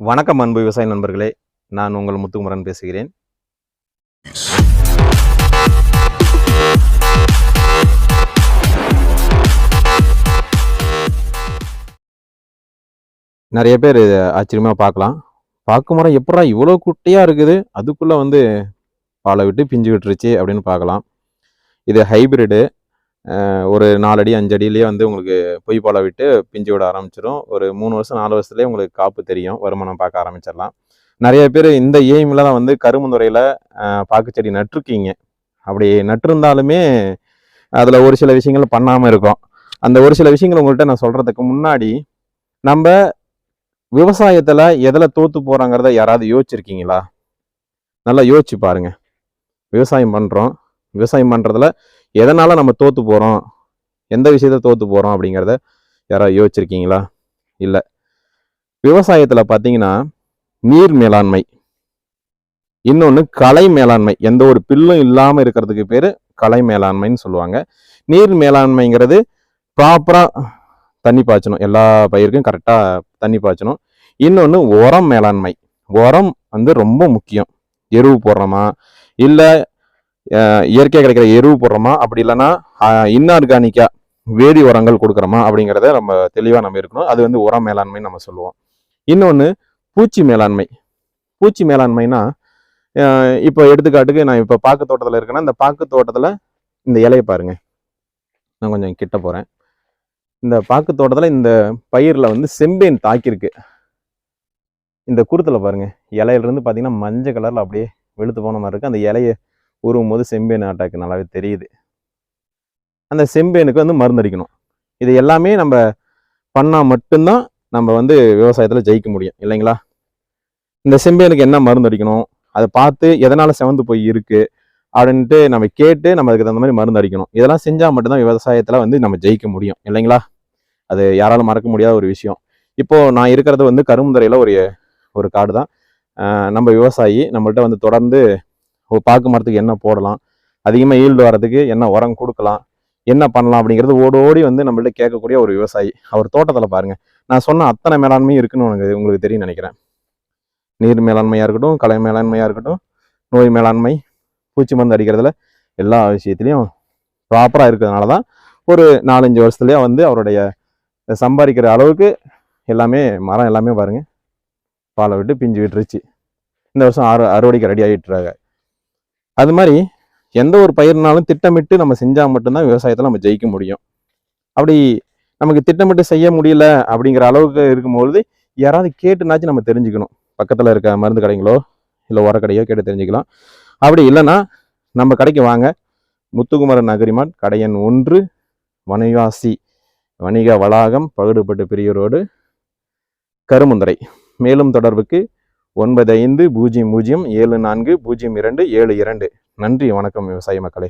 வணக்கம் அன்பு விவசாய நண்பர்களே. நான் உங்கள் முத்துக்குமரன் பேசுகிறேன். நிறைய பேர் ஆச்சரியமாக பார்க்கலாம். பார்க்கும் மரம் எப்படா இவ்வளோ குட்டியா இருக்குது? அதுக்குள்ளே வந்து பாலை விட்டு பிஞ்சு விட்டுருச்சு அப்படின்னு பார்க்கலாம். இது ஹைபிரிடு ஒரு நாலடி அஞ்சடியிலேயே வந்து உங்களுக்கு பொய் பாலை விட்டு பிஞ்சு விட ஆரம்பிச்சிடும் ஒரு மூணு வருஷம் நாலு வருஷத்துலேயே உங்களுக்கு காப்பு தெரியும். வருமானம் பார்க்க ஆரம்பிச்சிடலாம். நிறைய பேர் இந்த எய்மில் தான் வந்து கரும்புந்துறையில் பாக்குச்செடி நட்டிருக்கீங்க. அப்படி நட்டிருந்தாலுமே அதில் ஒரு சில விஷயங்கள் பண்ணாமல் இருக்கும். அந்த ஒரு சில விஷயங்கள் உங்கள்கிட்ட நான் சொல்கிறதுக்கு முன்னாடி நம்ம விவசாயத்தில் எதில் தோற்று போகிறாங்கிறத யாராவது யோசிச்சிருக்கீங்களா? நல்லா யோசிச்சு பாருங்க. விவசாயம் பண்ணுறோம் விவசாயம் பண்ணுறதுல எதனால் நம்ம தோற்று போகிறோம் எந்த விஷயத்த தோற்று போகிறோம் அப்படிங்கிறத யாராவது யோசிச்சிருக்கீங்களா? இல்லை. விவசாயத்தில் பார்த்தீங்கன்னா நீர் மேலாண்மை. இன்னொன்று கலை மேலாண்மை. எந்த ஒரு பில்லும் இல்லாமல் இருக்கிறதுக்கு பேர் கலை மேலாண்மைன்னு சொல்லுவாங்க. நீர் மேலாண்மைங்கிறது ப்ராப்பராக தண்ணி பாய்ச்சணும். எல்லா பயிருக்கும் கரெக்டாக தண்ணி பாய்ச்சணும். இன்னொன்று உரம் மேலாண்மை. உரம் வந்து ரொம்ப முக்கியம். எருவு போடுறோமா? இல்லை இயற்கையாக கிடைக்கிற எருவு போடுறோமா? அப்படி இல்லைன்னா இன்ஆர்கானிக்காக வேதி உரங்கள் கொடுக்குறோமா? அப்படிங்கிறத நம்ம தெளிவாக நம்ம இருக்கணும். அது வந்து உரம் மேலாண்மைன்னு நம்ம சொல்லுவோம். இன்னொன்று பூச்சி மேலாண்மை. பூச்சி மேலாண்மைனா இப்போ எடுத்துக்காட்டுக்கு நான் இப்போ பாக்கு தோட்டத்தில் இருக்கேன்னா இந்த பாக்கு தோட்டத்தில் இந்த இலையை பாருங்க. நான் கொஞ்சம் கிட்ட போகிறேன் இந்த பாக்கு தோட்டத்தில் இந்த பயிரில் வந்து செம்பேன் தாக்கியிருக்கு. இந்த குருத்தில் பாருங்கள் இலையிலேருந்து பார்த்தீங்கன்னா மஞ்சள் கலரில் அப்படியே வெளுத்து போன மாதிரி இருக்குது அந்த இலையை உருவும் போது செம்பேன் அட்டாக் நல்லாவே தெரியுது. அந்த செம்பேனுக்கு வந்து மருந்து அடிக்கணும். இது எல்லாமே நம்ம பண்ணால் மட்டும்தான் நம்ம வந்து விவசாயத்தில் ஜெயிக்க முடியும். இல்லைங்களா? இந்த செம்பேனுக்கு என்ன மருந்து அடிக்கணும்? அதை பார்த்து எதனால் செவந்து போய் இருக்குது அப்படின்ட்டு நம்ம கேட்டு நம்ம அதுக்கு தகுந்த மாதிரி மருந்து அடிக்கணும். இதெல்லாம் செஞ்சால் மட்டும்தான் விவசாயத்தில் வந்து நம்ம ஜெயிக்க முடியும். இல்லைங்களா? அது யாராலும் மறக்க முடியாத ஒரு விஷயம். இப்போது நான் இருக்கிறது வந்து கரும்புத்துறையில் ஒரு ஒரு காடு தான் நம்ம விவசாயி நம்மள்ட்ட வந்து தொடர்ந்து பாக்கு மரத்துக்கு என்ன போடலாம். அதிகமாக ஈல்டு வரதுக்கு என்ன உரம் கொடுக்கலாம். என்ன பண்ணலாம் அப்படிங்கிறது ஓடோடி வந்து நம்மள்ட்ட கேட்கக்கூடிய ஒரு விவசாயி. அவர் தோட்டத்தில் பாருங்கள் நான் சொன்ன அத்தனை மேலாண்மையும் இருக்குன்னு உனக்கு உங்களுக்கு தெரியும் நினைக்கிறேன். நீர் மேலாண்மையாக இருக்கட்டும் கலை மேலாண்மையாக இருக்கட்டும் நோய் மேலாண்மை பூச்சி மருந்து அடிக்கிறதுல எல்லா விஷயத்துலையும் ப்ராப்பராக இருக்கிறதுனால தான் ஒரு நாலஞ்சு வருஷத்துலேயே வந்து அவருடைய சம்பாதிக்கிற அளவுக்கு எல்லாமே மரம் எல்லாமே பாருங்க பாலை விட்டு பிஞ்சு விட்டுருச்சு. இந்த வருஷம் அறு அறுவடைக்கு ரெடி ஆகிட்டுருக்காங்க அது மாதிரி எந்த ஒரு பயிர்னாலும் திட்டமிட்டு நம்ம செஞ்சால் மட்டும்தான் விவசாயத்தில் நம்ம ஜெயிக்க முடியும். அப்படி நமக்கு திட்டமிட்டு செய்ய முடியல அப்படிங்கிற அளவுக்கு இருக்கும்பொழுது யாராவது கேட்டுனாச்சும் நம்ம தெரிஞ்சுக்கணும். பக்கத்தில் இருக்க மருந்து கடைங்களோ இல்லை உரக்கடையோ கேட்டு தெரிஞ்சுக்கலாம். அப்படி இல்லைன்னா நம்ம கடைக்கு வாங்க. முத்துக்குமரன் நகரிமான் கடையன் ஒன்று வனவாசி வணிக வளாகம் பகுடுபட்டு பெரிய ரோடு கருமுந்தரை. மேலும் தொடர்புக்கு ஒன்பது ஐந்து பூஜ்ஜியம் பூஜ்ஜியம் ஏழு நான்கு பூஜ்ஜியம் இரண்டு ஏழு இரண்டு. நன்றி வணக்கம் விவசாய மக்களே.